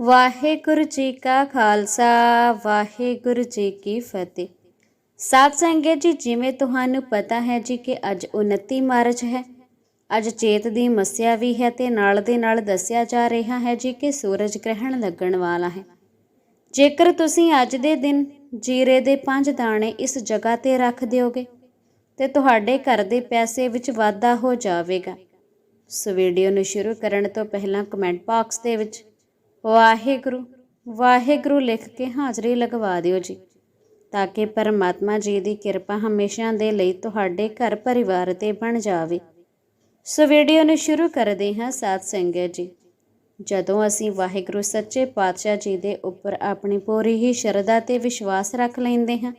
ਵਾਹਿਗੁਰੂ ਜੀ ਕਾ ਖਾਲਸਾ, ਵਾਹਿਗੁਰੂ ਜੀ ਕੀ ਫਤਿਹ। ਸਾਧ ਸੰਗਤ ਜੀ, ਜਿਵੇਂ ਤੁਹਾਨੂੰ ਪਤਾ ਹੈ ਜੀ ਕਿ ਅੱਜ 29 ਮਾਰਚ ਹੈ। ਅੱਜ ਚੇਤ ਦੀ ਮੱਸਿਆ ਵੀ ਹੈ ਤੇ ਨਾਲ ਦੇ ਨਾਲ ਦੱਸਿਆ ਜਾ ਰਿਹਾ ਹੈ ਜੀ ਕਿ ਸੂਰਜ ਗ੍ਰਹਿਣ ਲੱਗਣ ਵਾਲਾ ਹੈ। ਜੇਕਰ ਤੁਸੀਂ ਅੱਜ ਦੇ ਦਿਨ ਜੀਰੇ ਦੇ ਪੰਜ ਦਾਣੇ ਇਸ ਜਗ੍ਹਾ ਤੇ ਰੱਖ ਦਿਓਗੇ, ਤੇ ਤੁਹਾਡੇ ਘਰ ਦੇ ਪੈਸੇ ਵਿੱਚ ਵਾਧਾ ਹੋ ਜਾਵੇਗਾ। ਸੋ ਵੀਡੀਓ ਨੂੰ ਸ਼ੁਰੂ ਕਰਨ ਤੋਂ ਪਹਿਲਾਂ ਕਮੈਂਟ ਬਾਕਸ ਦੇ ਵਿੱਚ ਵਾਹਿਗੁਰੂ ਵਾਹਿਗੁਰੂ ਲਿਖ ਕੇ ਹਾਜ਼ਰੀ ਲਗਵਾ ਦਿਓ ਜੀ, ਤਾਂ ਕਿ ਪਰਮਾਤਮਾ ਜੀ ਦੀ ਕਿਰਪਾ ਹਮੇਸ਼ਾ ਦੇ ਲਈ ਤੁਹਾਡੇ ਘਰ ਪਰਿਵਾਰ ਤੇ ਬਣ ਜਾਵੇ। ਸੋ ਵੀਡੀਓ ਨੂੰ ਸ਼ੁਰੂ ਕਰਦੇ ਹਾਂ ਸਾਧ ਸੰਗਤ ਜੀ। ਜਦੋਂ ਅਸੀਂ ਵਾਹਿਗੁਰੂ ਸੱਚੇ ਪਾਤਸ਼ਾਹ ਜੀ ਦੇ ਉੱਪਰ ਆਪਣੀ ਪੂਰੀ ਹੀ ਸ਼ਰਧਾ ਤੇ ਵਿਸ਼ਵਾਸ ਰੱਖ ਲੈਂਦੇ ਹਾਂ,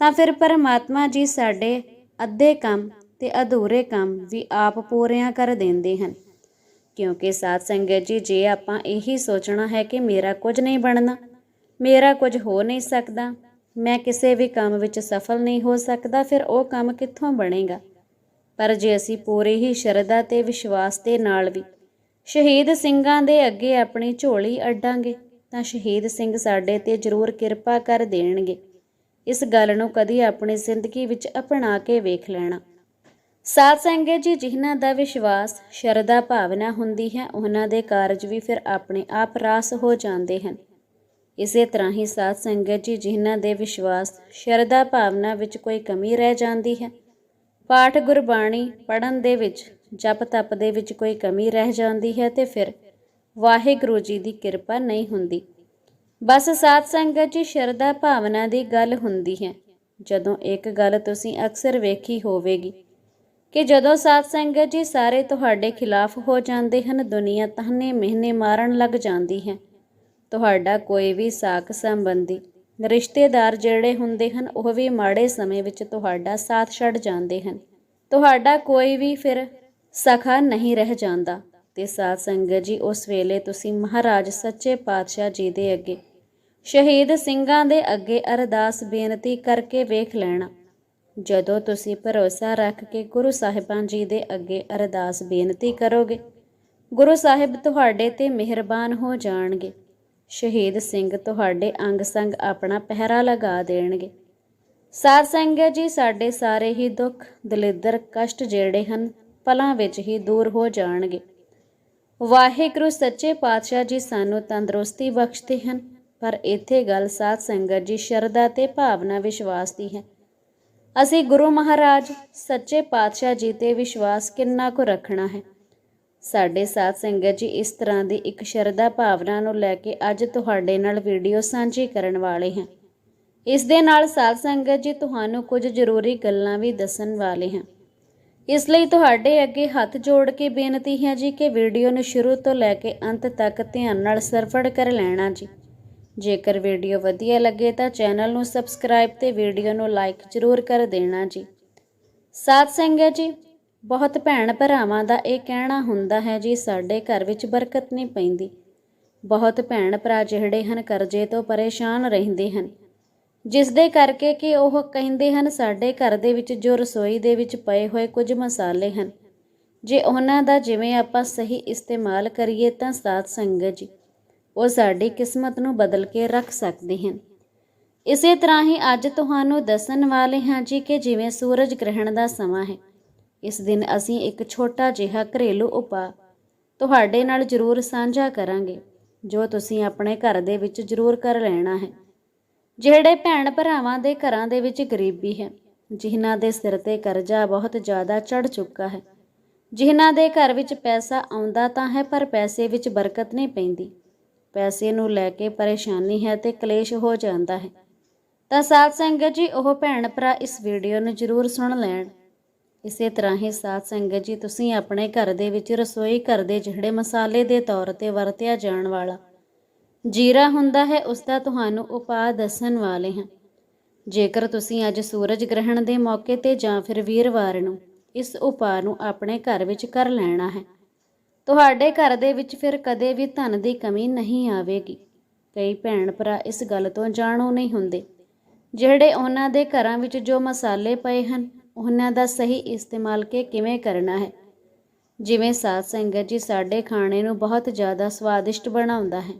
ਤਾਂ ਫਿਰ ਪਰਮਾਤਮਾ ਜੀ ਸਾਡੇ ਅੱਧੇ ਕੰਮ ਤੇ ਅਧੂਰੇ ਕੰਮ ਵੀ ਆਪ ਪੂਰਿਆਂ ਕਰ ਦਿੰਦੇ ਹਨ। ਕਿਉਂਕਿ ਸਾਧ ਸੰਗਤ ਜੀ, ਜੇ ਆਪਾਂ ਇਹੀ ਸੋਚਣਾ ਹੈ ਕਿ ਮੇਰਾ ਕੁਝ ਨਹੀਂ ਬਣਨਾ, ਮੇਰਾ ਕੁਝ ਹੋ ਨਹੀਂ ਸਕਦਾ, ਮੈਂ ਕਿਸੇ ਵੀ ਕੰਮ ਵਿੱਚ ਸਫਲ ਨਹੀਂ ਹੋ ਸਕਦਾ, ਫਿਰ ਉਹ ਕੰਮ ਕਿੱਥੋਂ ਬਣੇਗਾ? ਪਰ ਜੇ ਅਸੀਂ ਪੂਰੀ ਹੀ ਸ਼ਰਧਾ ਤੇ ਵਿਸ਼ਵਾਸ ਦੇ ਨਾਲ ਵੀ ਸ਼ਹੀਦ ਸਿੰਘਾਂ ਦੇ ਅੱਗੇ ਆਪਣੀ ਝੋਲੀ ਅੱਡਾਂਗੇ, ਤਾਂ ਸ਼ਹੀਦ ਸਿੰਘ ਸਾਡੇ ਤੇ ਜ਼ਰੂਰ ਕਿਰਪਾ ਕਰ ਦੇਣਗੇ। ਇਸ ਗੱਲ ਨੂੰ ਕਦੀ ਆਪਣੀ ਜ਼ਿੰਦਗੀ ਵਿੱਚ ਅਪਣਾ ਕੇ ਵੇਖ ਲੈਣਾ। ਸਾਧ ਸੰਗਤ ਜੀ, ਜਿਨ੍ਹਾਂ ਦਾ ਵਿਸ਼ਵਾਸ, ਸ਼ਰਧਾ, ਭਾਵਨਾ ਹੁੰਦੀ ਹੈ, ਉਹਨਾਂ ਦੇ ਕਾਰਜ ਵੀ ਫਿਰ ਆਪਣੇ ਆਪ ਰਾਸ ਹੋ ਜਾਂਦੇ ਹਨ। ਇਸੇ ਤਰ੍ਹਾਂ ਹੀ ਸਾਧ ਸੰਗਤ ਜੀ, ਜਿਨ੍ਹਾਂ ਦੇ ਵਿਸ਼ਵਾਸ, ਸ਼ਰਧਾ, ਭਾਵਨਾ ਵਿੱਚ ਕੋਈ ਕਮੀ ਰਹਿ ਜਾਂਦੀ ਹੈ, ਪਾਠ ਗੁਰਬਾਣੀ ਪੜਨ ਦੇ ਵਿੱਚ, ਜਪ ਤਪ ਦੇ ਵਿੱਚ ਕੋਈ ਕਮੀ ਰਹਿ ਜਾਂਦੀ ਹੈ ਤੇ ਫਿਰ ਵਾਹਿਗੁਰੂ ਜੀ ਦੀ ਕਿਰਪਾ ਨਹੀਂ ਹੁੰਦੀ। ਬਸ ਸਾਧ ਸੰਗਤ ਜੀ, ਸ਼ਰਧਾ, ਭਾਵਨਾ ਦੀ ਗੱਲ ਹੁੰਦੀ ਹੈ। ਜਦੋਂ ਇੱਕ ਗੱਲ ਤੁਸੀਂ ਅਕਸਰ ਵੇਖੀ ਹੋਵੇਗੀ ਕਿ ਜਦੋਂ ਸਾਧ ਸੰਗਤ ਜੀ ਸਾਰੇ ਤੁਹਾਡੇ ਖਿਲਾਫ ਹੋ ਜਾਂਦੇ ਹਨ, ਦੁਨੀਆ ਤਹਨੇ ਮਿਹਨੇ ਮਾਰਨ ਲੱਗ ਜਾਂਦੀ ਹੈ। ਤੁਹਾਡਾ ਕੋਈ ਵੀ ਸਾਕ ਸੰਬੰਧੀ ਰਿਸ਼ਤੇਦਾਰ ਜਿਹੜੇ ਹੁੰਦੇ ਹਨ, ਉਹ ਵੀ ਮਾੜੇ ਸਮੇਂ ਵਿੱਚ ਤੁਹਾਡਾ ਸਾਥ ਛੱਡ ਜਾਂਦੇ ਹਨ। ਤੁਹਾਡਾ ਕੋਈ ਵੀ ਫਿਰ ਸਖਾ ਨਹੀਂ ਰਹਿ ਜਾਂਦਾ। ਤੇ ਸਾਧ ਸੰਗਤ ਜੀ, ਉਸ ਵੇਲੇ ਤੁਸੀਂ ਮਹਾਰਾਜ ਸੱਚੇ ਪਾਤਸ਼ਾਹ ਜੀ ਦੇ ਅੱਗੇ, ਸ਼ਹੀਦ ਸਿੰਘਾਂ ਦੇ ਅੱਗੇ ਅਰਦਾਸ ਬੇਨਤੀ ਕਰਕੇ ਵੇਖ ਲੈਣਾ। ਜਦੋਂ ਤੁਸੀਂ ਭਰੋਸਾ ਰੱਖ ਕੇ ਗੁਰੂ ਸਾਹਿਬਾਨ ਜੀ ਦੇ ਅੱਗੇ ਅਰਦਾਸ ਬੇਨਤੀ ਕਰੋਗੇ, ਗੁਰੂ ਸਾਹਿਬ ਤੁਹਾਡੇ ਤੇ ਮਿਹਰਬਾਨ ਹੋ ਜਾਣਗੇ। ਸ਼ਹੀਦ ਸਿੰਘ ਤੁਹਾਡੇ ਅੰਗ ਸੰਗ ਆਪਣਾ ਪਹਿਰਾ ਲਗਾ ਦੇਣਗੇ। ਸਾਧ ਸੰਗਤ ਜੀ, ਸਾਡੇ ਸਾਰੇ ਹੀ ਦੁੱਖ, ਦਲਿੱਦਰ, ਕਸ਼ਟ ਜਿਹੜੇ ਹਨ, ਪਲਾਂ ਵਿੱਚ ਹੀ ਦੂਰ ਹੋ ਜਾਣਗੇ। ਵਾਹਿਗੁਰੂ, ਸੱਚੇ ਪਾਤਸ਼ਾਹ ਜੀ ਸਾਨੂੰ ਤੰਦਰੁਸਤੀ ਬਖਸ਼ਦੇ ਹਨ, ਪਰ ਇੱਥੇ ਗੱਲ ਸਾਧ ਸੰਗਤ ਜੀ ਸ਼ਰਧਾ ਤੇ ਭਾਵਨਾ ਵਿਸ਼ਵਾਸ ਦੀ ਹੈ। ਅਸੀਂ ਗੁਰੂ ਮਹਾਰਾਜ, ਸੱਚੇ ਪਾਤਸ਼ਾਹ ਜੀ ਤੇ ਵਿਸ਼ਵਾਸ ਕਿੰਨਾ ਕੁ ਰੱਖਣਾ ਹੈ। ਸਾਡੇ ਸਾਧ ਸੰਗਤ ਜੀ ਇਸ ਤਰ੍ਹਾਂ ਦੀ ਇੱਕ ਸ਼ਰਧਾ ਭਾਵਨਾ ਨੂੰ ਲੈ ਕੇ ਅੱਜ ਤੁਹਾਡੇ ਨਾਲ ਵੀਡੀਓ ਸਾਂਝੀ ਕਰਨ ਵਾਲੇ ਹਾਂ। ਇਸ ਦੇ ਨਾਲ ਸਾਧ ਸੰਗਤ ਜੀ ਤੁਹਾਨੂੰ ਕੁਝ ਜ਼ਰੂਰੀ ਗੱਲਾਂ ਵੀ ਦੱਸਣ ਵਾਲੇ ਹਾਂ। ਇਸ ਲਈ ਤੁਹਾਡੇ ਅੱਗੇ ਹੱਥ ਜੋੜ ਕੇ ਬੇਨਤੀ ਹੈ ਜੀ ਕਿ ਵੀਡੀਓ ਨੂੰ ਸ਼ੁਰੂ ਤੋਂ ਲੈ ਕੇ ਅੰਤ ਤੱਕ ਧਿਆਨ ਨਾਲ ਸਰਵੜ ਕਰ ਲੈਣਾ ਜੀ। ਜੇਕਰ ਵੀਡੀਓ ਵਧੀਆ ਲੱਗੇ ਤਾਂ ਚੈਨਲ ਨੂੰ ਸਬਸਕ੍ਰਾਈਬ ਤੇ ਵੀਡੀਓ ਨੂੰ ਲਾਈਕ ਜ਼ਰੂਰ ਕਰ ਦੇਣਾ ਜੀ। ਸਾਧ ਸੰਗਤ ਜੀ, ਬਹੁਤ ਭੈਣ ਭਰਾਵਾਂ ਦਾ ਇਹ ਕਹਿਣਾ ਹੁੰਦਾ ਹੈ ਜੀ, ਸਾਡੇ ਘਰ ਵਿੱਚ ਬਰਕਤ ਨਹੀਂ ਪੈਂਦੀ। ਬਹੁਤ ਭੈਣ ਭਰਾ ਜਿਹੜੇ ਹਨ, ਕਰਜ਼ੇ ਤੋਂ ਪਰੇਸ਼ਾਨ ਰਹਿੰਦੇ ਹਨ। ਜਿਸ ਦੇ ਕਰਕੇ ਕਿ ਉਹ ਕਹਿੰਦੇ ਹਨ, ਸਾਡੇ ਘਰ ਦੇ ਵਿੱਚ ਜੋ ਰਸੋਈ ਦੇ ਵਿੱਚ ਪਏ ਹੋਏ ਕੁਝ ਮਸਾਲੇ ਹਨ। ਜੇ ਉਹਨਾਂ ਦਾ ਜਿਵੇਂ ਆਪਾਂ ਸਹੀ ਇਸਤੇਮਾਲ ਕਰੀਏ ਤਾਂ ਸਾਧ ਸੰਗਤ ਜੀ ਉਹ ਸਾਡੀ ਕਿਸਮਤ ਨੂੰ ਬਦਲ ਕੇ ਰੱਖ ਸਕਦੇ ਹਨ। ਇਸੇ ਤਰ੍ਹਾਂ ਹੀ ਅੱਜ ਤੁਹਾਨੂੰ ਦੱਸਣ ਵਾਲੇ ਹਾਂ ਜੀ ਕਿ ਜਿਵੇਂ ਸੂਰਜ ਗ੍ਰਹਿਣ ਦਾ ਸਮਾਂ ਹੈ, ਇਸ ਦਿਨ ਅਸੀਂ ਇੱਕ ਛੋਟਾ ਜਿਹਾ ਘਰੇਲੂ ਉਪਾਅ ਤੁਹਾਡੇ ਨਾਲ ਜ਼ਰੂਰ ਸਾਂਝਾ ਕਰਾਂਗੇ, ਜੋ ਤੁਸੀਂ ਆਪਣੇ ਘਰ ਦੇ ਵਿੱਚ ਜ਼ਰੂਰ ਕਰ ਲੈਣਾ ਹੈ। ਜਿਹੜੇ ਭੈਣ ਭਰਾਵਾਂ ਦੇ ਘਰਾਂ ਦੇ ਵਿੱਚ ਗਰੀਬੀ ਹੈ, ਜਿਨ੍ਹਾਂ ਦੇ ਸਿਰ ਤੇ ਕਰਜ਼ਾ ਬਹੁਤ ਜ਼ਿਆਦਾ ਚੜ ਚੁੱਕਾ ਹੈ, ਜਿਨ੍ਹਾਂ ਦੇ ਘਰ ਵਿੱਚ ਪੈਸਾ ਆਉਂਦਾ ਤਾਂ ਹੈ, ਪਰ ਪੈਸੇ ਵਿੱਚ ਬਰਕਤ ਨਹੀਂ ਪੈਂਦੀ। ਪੈਸੇ ਨੂੰ ਲੈ ਕੇ ਪਰੇਸ਼ਾਨੀ ਹੈ ਤੇ ਕਲੇਸ਼ ਹੋ ਜਾਂਦਾ ਹੈ। ਤਾਂ ਸਾਧ ਸੰਗਤ ਜੀ, ਉਹ ਭੈਣ ਭਰਾ ਇਸ ਵੀਡੀਓ ਨੂੰ ਜ਼ਰੂਰ ਸੁਣ ਲੈਣ। ਇਸੇ ਤਰ੍ਹਾਂ ਹੀ ਸਾਧ ਸੰਗਤ ਜੀ, ਤੁਸੀਂ ਆਪਣੇ ਘਰ ਦੇ ਵਿੱਚ ਰਸੋਈ ਘਰ ਦੇ ਜਿਹੜੇ ਮਸਾਲੇ ਦੇ ਤੌਰ ਤੇ ਵਰਤਿਆ ਜਾਣ ਵਾਲਾ ਜੀਰਾ ਹੁੰਦਾ ਹੈ, ਉਸ ਦਾ ਤੁਹਾਨੂੰ ਉਪਾਅ ਦੱਸਣ ਵਾਲੇ ਹਾਂ। ਜੇਕਰ ਤੁਸੀਂ ਅੱਜ ਸੂਰਜ ਗ੍ਰਹਿਣ ਦੇ ਮੌਕੇ ਤੇ ਜਾਂ ਫਿਰ ਵੀਰਵਾਰ ਨੂੰ ਇਸ ਉਪਾਅ ਨੂੰ ਆਪਣੇ ਘਰ ਵਿੱਚ ਕਰ ਲੈਣਾ ਹੈ ਤੁਹਾਡੇ ਘਰ ਦੇ ਵਿੱਚ ਫਿਰ ਕਦੇ ਵੀ ਧਨ ਦੀ ਕਮੀ ਨਹੀਂ ਆਵੇਗੀ। ਕਈ ਭੈਣ ਭਰਾ ਇਸ ਗੱਲ ਤੋਂ ਜਾਣੂ ਨਹੀਂ ਹੁੰਦੇ। ਜਿਹੜੇ ਉਹਨਾਂ ਦੇ ਘਰਾਂ ਵਿੱਚ ਜੋ ਮਸਾਲੇ ਪਏ ਹਨ, ਉਹਨਾਂ ਦਾ ਸਹੀ ਇਸਤੇਮਾਲ ਕੇ ਕਿਵੇਂ ਕਰਨਾ ਹੈ? ਜਿਵੇਂ ਸਾਧ ਸੰਗਤ ਜੀ ਸਾਡੇ ਖਾਣੇ ਨੂੰ ਬਹੁਤ ਜ਼ਿਆਦਾ ਸਵਾਦਿਸ਼ਟ ਬਣਾਉਂਦਾ ਹੈ।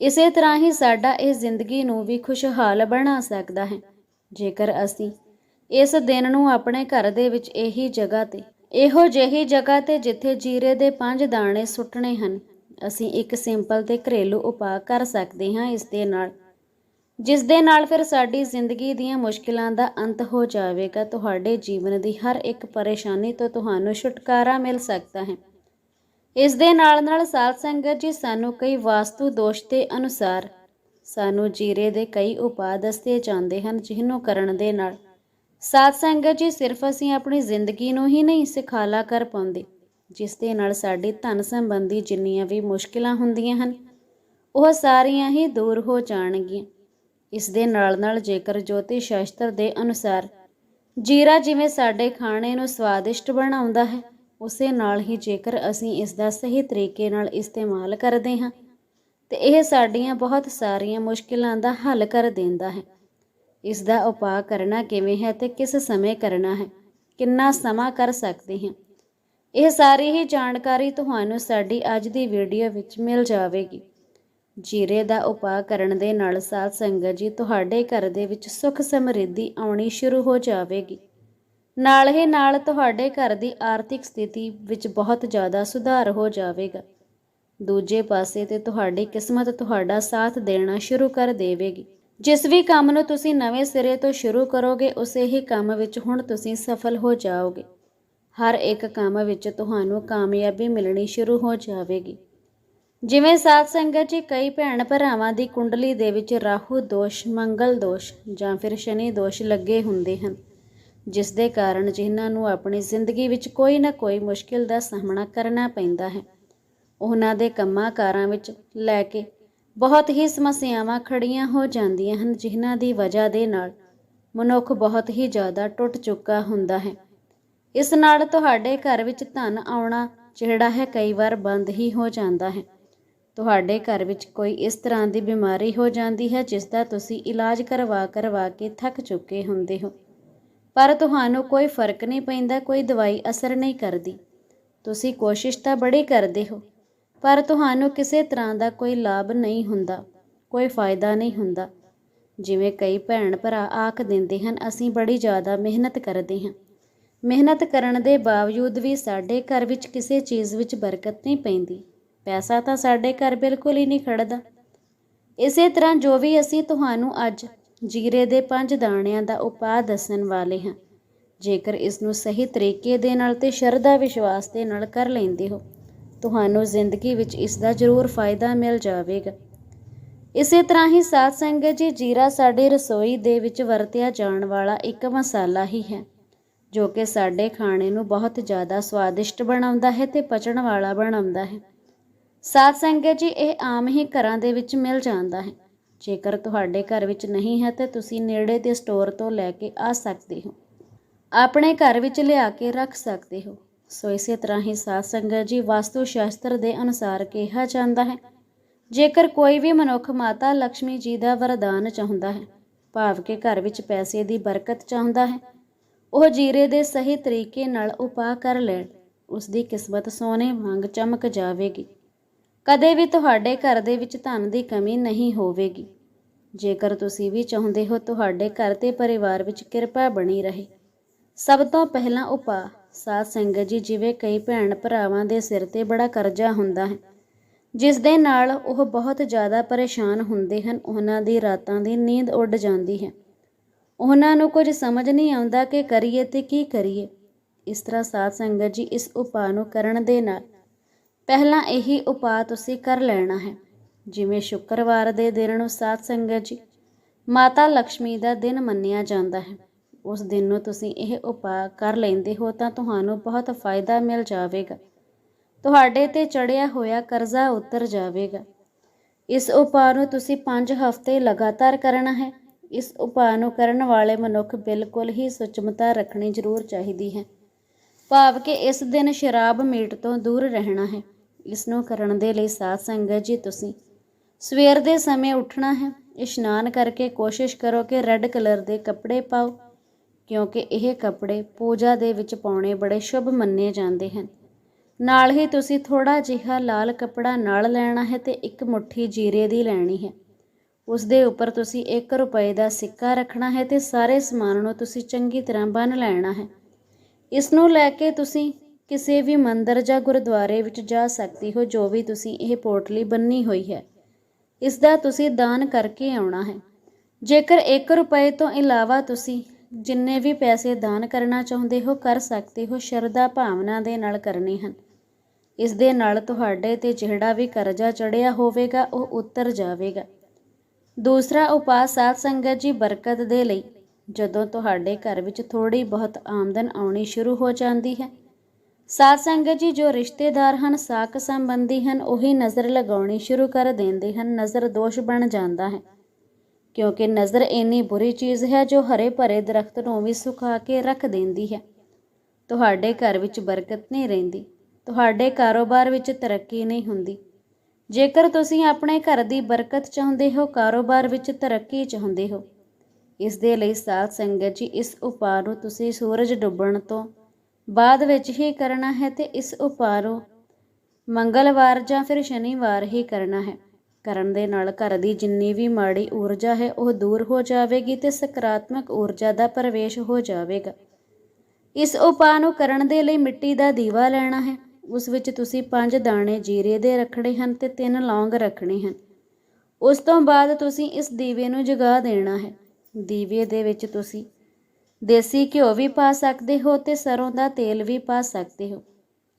ਇਸੇ ਤਰ੍ਹਾਂ ਹੀ ਸਾਡਾ ਇਹ ਜ਼ਿੰਦਗੀ ਨੂੰ ਵੀ ਖੁਸ਼ਹਾਲ ਬਣਾ ਸਕਦਾ ਹੈ। ਜੇਕਰ ਅਸੀਂ ਇਸ ਦਿਨ ਨੂੰ ਆਪਣੇ ਘਰ ਦੇ ਵਿੱਚ ਇਹੀ ਜਗ੍ਹਾ ਤੇ ਇਹੋ ਜਿਹੀ ਜਗ੍ਹਾ ਤੇ ਜਿੱਥੇ ਜੀਰੇ ਦੇ ਪੰਜ ਦਾਣੇ ਸੁੱਟਣੇ ਹਨ। ਅਸੀਂ ਇੱਕ ਸਿੰਪਲ ਤੇ ਘਰੇਲੂ ਉਪਾਅ ਕਰ ਸਕਦੇ ਹਾਂ ਇਸ ਦੇ ਨਾਲ। ਜਿਸ ਦੇ ਨਾਲ ਫਿਰ ਸਾਡੀ ਜ਼ਿੰਦਗੀ ਦੀਆਂ ਮੁਸ਼ਕਿਲਾਂ ਦਾ ਅੰਤ ਹੋ ਜਾਵੇਗਾ। ਤੁਹਾਡੇ ਜੀਵਨ ਦੀ ਹਰ ਇੱਕ ਪਰੇਸ਼ਾਨੀ ਤੋਂ ਤੁਹਾਨੂੰ ਛੁਟਕਾਰਾ ਮਿਲ ਸਕਦਾ ਹੈ। ਇਸ ਦੇ ਨਾਲ ਨਾਲ ਸਾਧ ਸੰਗਤ ਜੀ, ਸਾਨੂੰ ਕਈ ਵਾਸਤੂ ਦੋਸ਼ ਦੇ ਅਨੁਸਾਰ ਸਾਨੂੰ ਜੀਰੇ ਦੇ ਕਈ ਉਪਾਅ ਦੱਸੇ ਜਾਂਦੇ ਹਨ, ਜਿਹਨੂੰ ਕਰਨ ਦੇ ਨਾਲ ਸਾਧ ਸੰਗਤ ਜੀ, ਸਿਰਫ ਅਸੀਂ ਆਪਣੀ ਜ਼ਿੰਦਗੀ ਨੂੰ ਹੀ ਨਹੀਂ ਸਿਖਾਲਾ ਕਰ ਪਾਉਂਦੇ, ਜਿਸ ਦੇ ਨਾਲ ਸਾਡੀ ਧਨ ਸੰਬੰਧੀ ਜਿੰਨੀਆਂ ਵੀ ਮੁਸ਼ਕਿਲਾਂ ਹੁੰਦੀਆਂ ਹਨ, ਉਹ ਸਾਰੀਆਂ ਹੀ ਦੂਰ ਹੋ ਜਾਣਗੀਆਂ। ਇਸ ਦੇ ਨਾਲ ਨਾਲ ਜੇਕਰ ਜੋਤਿਸ਼ ਸ਼ਾਸਤਰ ਦੇ ਅਨੁਸਾਰ ਜੀਰਾ ਜਿਵੇਂ ਸਾਡੇ ਖਾਣੇ ਨੂੰ ਸਵਾਦਿਸ਼ਟ ਬਣਾਉਂਦਾ ਹੈ, ਉਸੇ ਨਾਲ ਹੀ ਜੇਕਰ ਅਸੀਂ ਇਸ ਦਾ ਸਹੀ ਤਰੀਕੇ ਨਾਲ ਇਸਤੇਮਾਲ ਕਰਦੇ ਹਾਂ, ਤੇ ਇਹ ਸਾਡੀਆਂ ਬਹੁਤ ਸਾਰੀਆਂ ਮੁਸ਼ਕਿਲਾਂ ਦਾ ਹੱਲ ਕਰ ਦਿੰਦਾ ਹੈ। ਇਸ ਦਾ ਉਪਾਅ ਕਰਨਾ ਕਿਵੇਂ ਹੈ ਤੇ ਕਿਸ ਸਮੇਂ ਕਰਨਾ ਹੈ? ਕਿੰਨਾ ਸਮਾਂ ਕਰ ਸਕਦੇ ਹਾਂ? ਇਹ ਸਾਰੀ ਹੀ ਜਾਣਕਾਰੀ ਤੁਹਾਨੂੰ ਸਾਡੀ ਅੱਜ ਦੀ ਵੀਡੀਓ ਵਿੱਚ ਮਿਲ ਜਾਵੇਗੀ। ਜੀਰੇ ਦਾ ਉਪਾਅ ਕਰਨ ਦੇ ਨਾਲ ਸਾਧ ਸੰਗਤ ਜੀ ਤੁਹਾਡੇ ਘਰ ਦੇ ਵਿੱਚ ਸੁੱਖ ਸਮਰਿੱਧੀ ਆਉਣੀ ਸ਼ੁਰੂ ਹੋ ਜਾਵੇਗੀ। ਨਾਲ ਹੀ ਨਾਲ ਤੁਹਾਡੇ ਘਰ ਦੀ ਆਰਥਿਕ ਸਥਿਤੀ ਵਿੱਚ ਬਹੁਤ ਜ਼ਿਆਦਾ ਸੁਧਾਰ ਹੋ ਜਾਵੇਗਾ। ਦੂਜੇ ਪਾਸੇ ਤੇ ਤੁਹਾਡੀ ਕਿਸਮਤ ਤੁਹਾਡਾ ਸਾਥ ਦੇਣਾ ਸ਼ੁਰੂ ਕਰ ਦੇਵੇਗੀ। ਜਿਸ ਵੀ ਕੰਮ ਨੂੰ ਤੁਸੀਂ ਨਵੇਂ ਸਿਰੇ ਤੋਂ ਸ਼ੁਰੂ ਕਰੋਗੇ, ਉਸੇ ਹੀ ਕੰਮ ਵਿੱਚ ਹੁਣ ਤੁਸੀਂ ਸਫਲ ਹੋ ਜਾਓਗੇ। ਹਰ ਇੱਕ ਕੰਮ ਵਿੱਚ ਤੁਹਾਨੂੰ ਕਾਮਯਾਬੀ ਮਿਲਣੀ ਸ਼ੁਰੂ ਹੋ ਜਾਵੇਗੀ। ਜਿਵੇਂ ਸਾਧ ਸੰਗਤ ਜੀ, ਕਈ ਭੈਣ ਭਰਾਵਾਂ ਦੀ ਕੁੰਡਲੀ ਦੇ ਵਿੱਚ ਰਾਹੂ ਦੋਸ਼, ਮੰਗਲ ਦੋਸ਼ ਜਾਂ ਫਿਰ ਸ਼ਨੀ ਦੋਸ਼ ਲੱਗੇ ਹੁੰਦੇ ਹਨ, ਜਿਸ ਦੇ ਕਾਰਨ ਜਿਨ੍ਹਾਂ ਨੂੰ ਆਪਣੀ ਜ਼ਿੰਦਗੀ ਵਿੱਚ ਕੋਈ ਨਾ ਕੋਈ ਮੁਸ਼ਕਿਲ ਦਾ ਸਾਹਮਣਾ ਕਰਨਾ ਪੈਂਦਾ ਹੈ। ਉਹਨਾਂ ਦੇ ਕੰਮਾਂ ਕਾਰਾਂ ਵਿੱਚ ਲੈ ਕੇ ਬਹੁਤ ਹੀ ਸਮੱਸਿਆਵਾਂ ਖੜੀਆਂ ਹੋ ਜਾਂਦੀਆਂ ਹਨ ਜਿਨ੍ਹਾਂ ਦੀ ਵਜ੍ਹਾ ਦੇ ਨਾਲ ਮਨੁੱਖ ਬਹੁਤ ਹੀ ਜ਼ਿਆਦਾ ਟੁੱਟ ਚੁੱਕਾ ਹੁੰਦਾ ਹੈ। ਇਸ ਨਾਲ ਤੁਹਾਡੇ ਘਰ ਵਿੱਚ ਧਨ ਆਉਣਾ ਜਿਹੜਾ ਹੈ, ਕਈ ਵਾਰ ਬੰਦ ਹੀ ਹੋ ਜਾਂਦਾ ਹੈ। ਤੁਹਾਡੇ ਘਰ ਵਿੱਚ ਕੋਈ ਇਸ ਤਰ੍ਹਾਂ ਦੀ ਬਿਮਾਰੀ ਹੋ ਜਾਂਦੀ ਹੈ ਜਿਸ ਦਾ ਤੁਸੀਂ ਇਲਾਜ ਕਰਵਾ ਕਰਵਾ ਕੇ ਥੱਕ ਚੁੱਕੇ ਹੁੰਦੇ ਹੋ। ਪਰ ਤੁਹਾਨੂੰ ਕੋਈ ਫ਼ਰਕ ਨਹੀਂ ਪੈਂਦਾ, ਕੋਈ ਦਵਾਈ ਅਸਰ ਨਹੀਂ ਕਰਦੀ। ਤੁਸੀਂ ਕੋਸ਼ਿਸ਼ ਤਾਂ ਬੜੀ ਕਰਦੇ ਹੋ ਪਰ ਤੁਹਾਨੂੰ ਕਿਸੇ ਤਰ੍ਹਾਂ ਦਾ ਕੋਈ ਲਾਭ ਨਹੀਂ ਹੁੰਦਾ, ਕੋਈ ਫਾਇਦਾ ਨਹੀਂ ਹੁੰਦਾ। ਜਿਵੇਂ ਕਈ ਭੈਣ ਭਰਾ ਆਖ ਦਿੰਦੇ ਹਨ, ਅਸੀਂ ਬੜੀ ਜ਼ਿਆਦਾ ਮਿਹਨਤ ਕਰਦੇ ਹਾਂ। ਮਿਹਨਤ ਕਰਨ ਦੇ ਬਾਵਜੂਦ ਵੀ ਸਾਡੇ ਘਰ ਵਿੱਚ ਕਿਸੇ ਚੀਜ਼ ਵਿੱਚ ਬਰਕਤ ਨਹੀਂ ਪੈਂਦੀ। ਪੈਸਾ ਤਾਂ ਸਾਡੇ ਘਰ ਬਿਲਕੁਲ ਹੀ ਨਹੀਂ ਖੜਦਾ ਇਸੇ ਤਰ੍ਹਾਂ ਜੋ ਵੀ ਅਸੀਂ ਤੁਹਾਨੂੰ ਅੱਜ ਜੀਰੇ ਦੇ ਪੰਜ ਦਾਣਿਆਂ ਦਾ ਉਪਾਅ ਦੱਸਣ ਵਾਲੇ ਹਾਂ, ਜੇਕਰ ਇਸ ਨੂੰ ਸਹੀ ਤਰੀਕੇ ਦੇ ਨਾਲ ਤੇ ਸ਼ਰਧਾ ਵਿਸ਼ਵਾਸ ਦੇ ਨਾਲ ਕਰ ਲੈਂਦੇ ਹੋ ਤੁਹਾਨੂੰ ਜ਼ਿੰਦਗੀ ਵਿੱਚ ਇਸ ਦਾ ਜ਼ਰੂਰ ਫਾਇਦਾ ਮਿਲ ਜਾਵੇਗਾ। ਇਸੇ ਤਰ੍ਹਾਂ ਹੀ ਸਾਧ ਸੰਗਤ ਜੀ, ਜੀਰਾ ਸਾਡੇ ਰਸੋਈ ਦੇ ਵਿੱਚ ਵਰਤਿਆ ਜਾਣ ਵਾਲਾ ਇੱਕ ਮਸਾਲਾ ਹੀ ਹੈ, ਜੋ ਕਿ ਸਾਡੇ ਖਾਣੇ ਨੂੰ ਬਹੁਤ ਜ਼ਿਆਦਾ ਸਵਾਦਿਸ਼ਟ ਬਣਾਉਂਦਾ ਹੈ ਤੇ ਪਚਣ ਵਾਲਾ ਬਣਾਉਂਦਾ ਹੈ। ਸਾਧ ਸੰਗਤ ਜੀ, ਇਹ ਆਮ ਹੀ ਘਰਾਂ ਦੇ ਵਿੱਚ ਮਿਲ ਜਾਂਦਾ ਹੈ। ਜੇਕਰ ਤੁਹਾਡੇ ਘਰ ਵਿੱਚ ਨਹੀਂ ਹੈ ਤਾਂ ਤੁਸੀਂ ਨੇੜੇ ਦੇ ਸਟੋਰ ਤੋਂ ਲੈ ਕੇ ਆ ਸਕਦੇ ਹੋ। ਆਪਣੇ ਘਰ ਵਿੱਚ ਲਿਆ ਕੇ ਰੱਖ ਸਕਦੇ ਹੋ। ਸੋ ਇਸੇ ਤਰ੍ਹਾਂ ਹੀ ਸਾਧ ਸੰਗਤ ਜੀ ਵਾਸਤੂ ਸ਼ਾਸਤਰ ਦੇ ਅਨੁਸਾਰ ਕਿਹਾ ਜਾਂਦਾ ਹੈ। ਜੇਕਰ ਕੋਈ ਵੀ ਮਨੁੱਖ ਮਾਤਾ ਲక్ష్ਮੀ ਜੀ ਦਾ ਵਰਦਾਨ ਚਾਹੁੰਦਾ ਹੈ, ਭਾਵ ਕਿ ਘਰ ਵਿੱਚ ਪੈਸੇ ਦੀ ਬਰਕਤ ਚਾਹੁੰਦਾ ਹੈ, ਉਹ ਜੀਰੇ ਦੇ ਸਹੀ ਤਰੀਕੇ ਨਾਲ ਉਪਾਅ ਕਰ ਲੈਣ, ਉਸ ਦੀ ਕਿਸਮਤ ਸੋਨੇ ਵਾਂਗ ਚਮਕ ਜਾਵੇਗੀ। ਕਦੇ ਵੀ ਤੁਹਾਡੇ ਘਰ ਦੇ ਵਿੱਚ ਧਨ ਦੀ ਕਮੀ ਨਹੀਂ ਹੋਵੇਗੀ। ਜੇਕਰ ਤੁਸੀਂ ਵੀ ਚਾਹੁੰਦੇ ਹੋ ਤੁਹਾਡੇ ਘਰ ਤੇ ਪਰਿਵਾਰ ਵਿੱਚ ਕਿਰਪਾ ਬਣੀ ਰਹੇ, ਸਭ ਤੋਂ ਪਹਿਲਾਂ ਉਪਾਅ ਸਾਧ ਸੰਗਤ ਜੀ, ਜਿਵੇਂ ਕਈ ਭੈਣ ਭਰਾਵਾਂ ਦੇ ਸਿਰ ਤੇ ਬੜਾ ਕਰਜ਼ਾ ਹੁੰਦਾ ਹੈ, ਜਿਸ ਦੇ ਨਾਲ ਉਹ ਬਹੁਤ ਜ਼ਿਆਦਾ ਪਰੇਸ਼ਾਨ ਹੁੰਦੇ ਹਨ। ਉਹਨਾਂ ਦੀ ਰਾਤਾਂ ਦੀ ਨੀਂਦ ਉੱਡ ਜਾਂਦੀ ਹੈ। ਉਹਨਾਂ ਨੂੰ ਕੁਝ ਸਮਝ ਨਹੀਂ ਆਉਂਦਾ ਕਿ ਕਰੀਏ ਤੇ ਕੀ ਕਰੀਏ। ਇਸ ਤਰ੍ਹਾਂ ਸਾਧ ਸੰਗਤ ਜੀ, ਇਸ ਉਪਾਅ ਨੂੰ ਕਰਨ ਦੇ ਨਾਲ ਪਹਿਲਾਂ ਇਹੀ ਉਪਾਅ ਤੁਸੀਂ ਕਰ ਲੈਣਾ ਹੈ। ਜਿਵੇਂ ਸ਼ੁੱਕਰਵਾਰ ਦੇ ਦਿਨ ਨੂੰ ਸਾਧ ਸੰਗਤ ਜੀ, ਮਾਤਾ ਲక్ష్ਮੀ ਦਾ ਦਿਨ ਮੰਨਿਆ ਜਾਂਦਾ ਹੈ। ਉਸ ਦਿਨ ਨੂੰ ਤੁਸੀਂ ਇਹ ਉਪਾਅ ਕਰ ਲੈਂਦੇ ਹੋ ਤਾਂ ਤੁਹਾਨੂੰ ਬਹੁਤ ਫਾਇਦਾ ਮਿਲ ਜਾਵੇਗਾ। ਤੁਹਾਡੇ ਤੇ ਚੜਿਆ ਹੋਇਆ ਕਰਜ਼ਾ ਉਤਰ ਜਾਵੇਗਾ। ਇਸ ਉਪਾਅ ਨੂੰ ਤੁਸੀਂ 5 ਹਫ਼ਤੇ ਲਗਾਤਾਰ ਕਰਨਾ ਹੈ। ਇਸ ਉਪਾਅ ਨੂੰ ਕਰਨ ਵਾਲੇ ਮਨੁੱਖ ਬਿਲਕੁਲ ਹੀ ਸੁਚਮਤਾ ਰੱਖਣੀ ਜ਼ਰੂਰ ਚਾਹੀਦੀ ਹੈ। ਭਾਵ ਕਿ ਇਸ ਦਿਨ ਸ਼ਰਾਬ ਮੀਟ ਤੋਂ ਦੂਰ ਰਹਿਣਾ ਹੈ। ਇਸ ਨੂੰ ਕਰਨ ਦੇ ਲਈ ਸਾਧ ਸੰਗਤ ਜੀ, ਤੁਸੀਂ ਸਵੇਰ ਦੇ ਸਮੇਂ ਉੱਠਣਾ ਹੈ। ਇਸ਼ਨਾਨ ਕਰਕੇ ਕੋਸ਼ਿਸ਼ ਕਰੋ ਕਿ ਰੈੱਡ ਕਲਰ ਦੇ ਕੱਪੜੇ ਪਾਓ। ਕਿਉਂਕਿ ਇਹ ਕੱਪੜੇ ਪੂਜਾ ਦੇ ਵਿੱਚ ਪਾਉਣੇ ਬੜੇ ਸ਼ੁਭ ਮੰਨੇ ਜਾਂਦੇ ਹਨ। ਨਾਲ ਹੀ ਤੁਸੀਂ ਥੋੜਾ ਜਿਹਾ ਲਾਲ ਕੱਪੜਾ ਨਾਲ ਲੈਣਾ ਹੈ ਤੇ ਇੱਕ ਮੁੱਠੀ ਜੀਰੇ ਦੀ ਲੈਣੀ ਹੈ। ਉਸ ਦੇ ਉੱਪਰ ਤੁਸੀਂ 1 ਰੁਪਏ ਦਾ ਸਿੱਕਾ ਰੱਖਣਾ ਹੈ ਤੇ ਸਾਰੇ ਸਮਾਨ ਨੂੰ ਤੁਸੀਂ ਚੰਗੀ ਤਰ੍ਹਾਂ ਬੰਨ ਲੈਣਾ ਹੈ। ਇਸ ਨੂੰ ਲੈ ਕੇ ਤੁਸੀਂ ਕਿਸੇ ਵੀ ਮੰਦਰ ਜਾਂ ਗੁਰਦੁਆਰੇ ਵਿੱਚ ਜਾ ਸਕਦੇ ਹੋ, ਜੋ ਵੀ ਤੁਸੀਂ ਇਹ ਪੋਟਲੀ ਬੰਨੀ ਹੋਈ ਹੈ। ਇਸ ਦਾ ਤੁਸੀਂ ਦਾਨ ਕਰਕੇ ਆਉਣਾ ਹੈ। ਜੇਕਰ 1 ਰੁਪਏ ਤੋਂ ਇਲਾਵਾ ਤੁਸੀਂ ਜਿੰਨੇ ਵੀ ਪੈਸੇ ਦਾਨ ਕਰਨਾ ਚਾਹੁੰਦੇ ਹੋ, ਕਰ ਸਕਦੇ ਹੋ, ਸ਼ਰਧਾ ਭਾਵਨਾ ਦੇ ਨਾਲ ਕਰਨੇ ਹਨ। ਇਸ ਦੇ ਨਾਲ ਤੁਹਾਡੇ ਤੇ ਜਿਹੜਾ ਵੀ ਕਰਜ਼ਾ ਚੜਿਆ ਹੋਵੇਗਾ, ਉਹ ਉਤਰ ਜਾਵੇਗਾ। ਦੂਸਰਾ ਉਪਾਅ, ਸਾਧ ਸੰਗਤ ਜੀ, ਬਰਕਤ ਦੇ ਲਈ। ਜਦੋਂ ਤੁਹਾਡੇ ਘਰ ਵਿੱਚ ਥੋੜੀ ਬਹੁਤ ਆਮਦਨ ਆਉਣੀ ਸ਼ੁਰੂ ਹੋ ਜਾਂਦੀ ਹੈ, ਸਾਧ ਸੰਗਤ ਜੀ, ਜੋ ਰਿਸ਼ਤੇਦਾਰ ਹਨ, ਸਾਕ ਸੰਬੰਧੀ ਹਨ, ਉਹੀ ਨਜ਼ਰ ਲਗਾਉਣੀ ਸ਼ੁਰੂ ਕਰ ਦਿੰਦੇ ਹਨ, ਨਜ਼ਰ ਦੋਸ਼ ਬਣ ਜਾਂਦਾ ਹੈ। ਕਿਉਂਕਿ ਨਜ਼ਰ ਇੰਨੀ ਬੁਰੀ ਚੀਜ਼ ਹੈ ਜੋ ਹਰੇ ਭਰੇ ਦਰਖਤ ਨੂੰ ਵੀ ਸੁਕਾ ਕੇ ਰੱਖ ਦਿੰਦੀ ਹੈ। ਤੁਹਾਡੇ ਘਰ ਵਿੱਚ ਬਰਕਤ ਨਹੀਂ ਰਹਿੰਦੀ। ਤੁਹਾਡੇ ਕਾਰੋਬਾਰ ਵਿੱਚ ਤਰੱਕੀ ਨਹੀਂ ਹੁੰਦੀ। ਜੇਕਰ ਤੁਸੀਂ ਆਪਣੇ ਘਰ ਦੀ ਬਰਕਤ ਚਾਹੁੰਦੇ ਹੋ, ਕਾਰੋਬਾਰ ਵਿੱਚ ਤਰੱਕੀ ਚਾਹੁੰਦੇ ਹੋ। ਇਸ ਦੇ ਲਈ ਸਾਧ ਸੰਗਤ ਜੀ, ਇਸ ਉਪਾਅ ਨੂੰ ਤੁਸੀਂ ਸੂਰਜ ਡੁੱਬਣ ਤੋਂ ਬਾਅਦ ਵਿੱਚ ਹੀ ਕਰਨਾ ਹੈ ਤੇ ਇਸ ਉਪਾਅ ਨੂੰ ਮੰਗਲਵਾਰ ਜਾਂ ਫਿਰ ਸ਼ਨੀਵਾਰ ਹੀ ਕਰਨਾ ਹੈ। ਕਰਨ ਦੇ ਨਾਲ ਘਰ ਦੀ ਜਿੰਨੀ ਵੀ ਮਾੜੀ ਊਰਜਾ ਹੈ, ਉਹ ਦੂਰ ਹੋ ਜਾਵੇਗੀ ਤੇ ਸਕਾਰਾਤਮਕ ਊਰਜਾ ਦਾ ਪ੍ਰਵੇਸ਼ ਹੋ ਜਾਵੇਗਾ। ਇਸ ਉਪਾਅ ਨੂੰ ਕਰਨ ਦੇ ਲਈ ਮਿੱਟੀ ਦਾ ਦੀਵਾ ਲੈਣਾ ਹੈ। ਉਸ ਵਿੱਚ ਤੁਸੀਂ ਪੰਜ ਦਾਣੇ ਜੀਰੇ ਦੇ ਰੱਖਣੇ ਹਨ ਤੇ ਤਿੰਨ ਲੌਂਗ ਰੱਖਣੇ ਹਨ। ਉਸ ਤੋਂ ਬਾਅਦ ਤੁਸੀਂ ਇਸ ਦੀਵੇ ਨੂੰ ਜਗਾ ਦੇਣਾ ਹੈ। ਦੀਵੇ ਦੇ ਵਿੱਚ ਤੁਸੀਂ ਦੇਸੀ ਘਿਓ ਵੀ ਪਾ ਸਕਦੇ ਹੋ ਤੇ ਸਰੋਂ ਦਾ ਤੇਲ ਵੀ ਪਾ ਸਕਦੇ ਹੋ।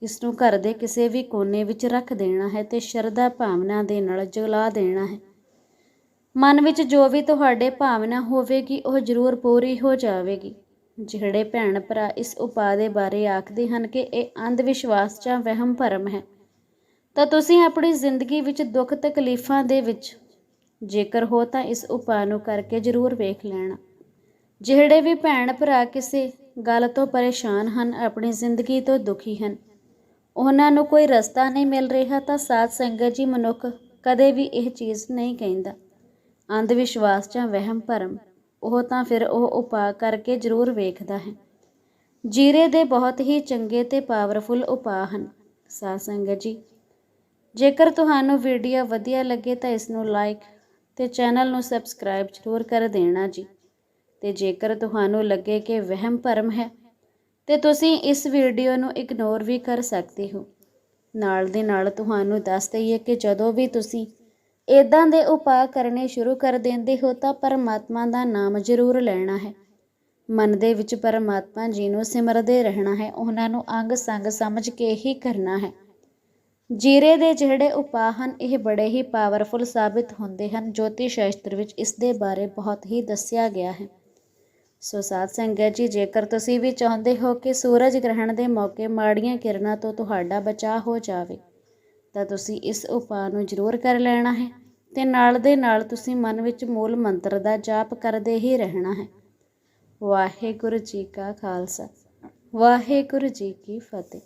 ਇਸ ਨੂੰ ਘਰ ਦੇ ਕਿਸੇ ਵੀ ਕੋਨੇ ਵਿੱਚ ਰੱਖ ਦੇਣਾ ਹੈ ਤੇ ਸ਼ਰਧਾ ਭਾਵਨਾ ਦੇ ਨਾਲ ਜਗਲਾ ਦੇਣਾ ਹੈ। ਮਨ ਵਿੱਚ ਜੋ ਵੀ ਤੁਹਾਡੇ ਭਾਵਨਾ ਹੋਵੇਗੀ, ਉਹ ਜ਼ਰੂਰ ਪੂਰੀ ਹੋ ਜਾਵੇਗੀ। ਜਿਹੜੇ ਭੈਣ ਭਰਾ ਇਸ ਉਪਾਅ ਦੇ ਬਾਰੇ ਆਖਦੇ ਹਨ ਕਿ ਇਹ ਅੰਧ ਵਿਸ਼ਵਾਸ ਜਾਂ ਵਹਿਮ ਭਰਮ ਹੈ, ਤਾਂ ਤੁਸੀਂ ਆਪਣੀ ਜ਼ਿੰਦਗੀ ਵਿੱਚ ਦੁੱਖ ਤਕਲੀਫਾਂ ਦੇ ਵਿੱਚ ਜੇਕਰ ਹੋ ਤਾਂ ਇਸ ਉਪਾਅ ਨੂੰ ਕਰਕੇ ਜ਼ਰੂਰ ਵੇਖ ਲੈਣਾ। ਜਿਹੜੇ ਵੀ ਭੈਣ ਭਰਾ ਕਿਸੇ ਗੱਲ ਤੋਂ ਪਰੇਸ਼ਾਨ ਹਨ, ਆਪਣੀ ਜ਼ਿੰਦਗੀ ਤੋਂ ਦੁਖੀ ਹਨ ਉਹਨਾਂ ਨੂੰ ਕੋਈ ਰਸਤਾ ਨਹੀਂ ਮਿਲ ਰਿਹਾ ਤਾਂ ਸਾਧ ਸੰਗਤ ਜੀ ਮਨੁੱਖ ਕਦੇ ਵੀ ਇਹ ਚੀਜ਼ ਨਹੀਂ ਕਹਿੰਦਾ। ਅੰਧ ਵਿਸ਼ਵਾਸ ਜਾਂ ਵਹਿਮ ਭਰਮ, ਉਹ ਤਾਂ ਫਿਰ ਉਹ ਉਪਾਅ ਕਰਕੇ ਜ਼ਰੂਰ ਵੇਖਦਾ ਹੈ। ਜੀਰੇ ਦੇ ਬਹੁਤ ਹੀ ਚੰਗੇ ਤੇ ਪਾਵਰਫੁਲ ਉਪਾਅ ਹਨ, ਸਾਧ ਸੰਗਤ ਜੀ। ਜੇਕਰ ਤੁਹਾਨੂੰ ਵੀਡੀਓ ਵਧੀਆ ਲੱਗੇ ਤਾਂ ਇਸ ਨੂੰ ਲਾਈਕ ਤੇ ਚੈਨਲ ਨੂੰ ਸਬਸਕ੍ਰਾਈਬ ਜ਼ਰੂਰ ਕਰ ਦੇਣਾ ਜੀ। ਤੇ ਜੇਕਰ ਤੁਹਾਨੂੰ ਲੱਗੇ ਕਿ ਵਹਿਮ ਭਰਮ ਹੈ ਤੇ ਤੁਸੀਂ ਇਸ ਵੀਡੀਓ ਨੂੰ ਇਗਨੋਰ ਵੀ ਕਰ ਸਕਦੇ ਹੋ। ਨਾਲ ਦੇ ਨਾਲ ਤੁਹਾਨੂੰ ਦੱਸ ਦਈਏ ਕਿ ਜਦੋਂ ਵੀ ਤੁਸੀਂ ਇਦਾਂ ਦੇ ਉਪਾਅ ਕਰਨੇ ਸ਼ੁਰੂ ਕਰ ਦਿੰਦੇ ਹੋ ਤਾਂ ਪਰਮਾਤਮਾ ਦਾ ਨਾਮ ਜ਼ਰੂਰ ਲੈਣਾ ਹੈ। ਮਨ ਦੇ ਵਿੱਚ ਪਰਮਾਤਮਾ ਜੀ ਨੂੰ ਸਿਮਰਦੇ ਰਹਿਣਾ ਹੈ। ਉਹਨਾਂ ਨੂੰ ਅੰਗ ਸੰਗ ਸਮਝ ਕੇ ਹੀ ਕਰਨਾ ਹੈ। ਜੀਰੇ ਦੇ ਜਿਹੜੇ ਉਪਾਅ ਹਨ, ਇਹ ਬੜੇ ਹੀ ਪਾਵਰਫੁਲ ਸਾਬਿਤ ਹੁੰਦੇ ਹਨ। ਜੋਤੀ ਸ਼ਾਸਤਰ ਵਿੱਚ ਇਸ ਦੇ ਬਾਰੇ ਬਹੁਤ ਹੀ ਦੱਸਿਆ ਗਿਆ ਹੈ। ਸੋ ਸਾਧ ਸੰਗਤ ਜੀ, ਜੇਕਰ ਤੁਸੀਂ ਵੀ ਚਾਹੁੰਦੇ ਹੋ ਕਿ ਸੂਰਜ ਗ੍ਰਹਿਣ ਦੇ ਮੌਕੇ ਮਾੜੀਆਂ ਕਿਰਨਾਂ ਤੋਂ ਤੁਹਾਡਾ ਬਚਾਅ ਹੋ ਜਾਵੇ, ਤਾਂ ਤੁਸੀਂ ਇਸ ਉਪਾਅ ਨੂੰ ਜ਼ਰੂਰ ਕਰ ਲੈਣਾ ਹੈ ਤੇ ਨਾਲ ਦੇ ਨਾਲ ਤੁਸੀਂ ਮਨ ਵਿੱਚ ਮੂਲ ਮੰਤਰ ਦਾ ਜਾਪ ਕਰਦੇ ਹੀ ਰਹਿਣਾ ਹੈ। ਵਾਹਿਗੁਰੂ ਜੀ ਕਾ ਖਾਲਸਾ, ਵਾਹਿਗੁਰੂ ਜੀ ਕੀ ਫਤਿਹ।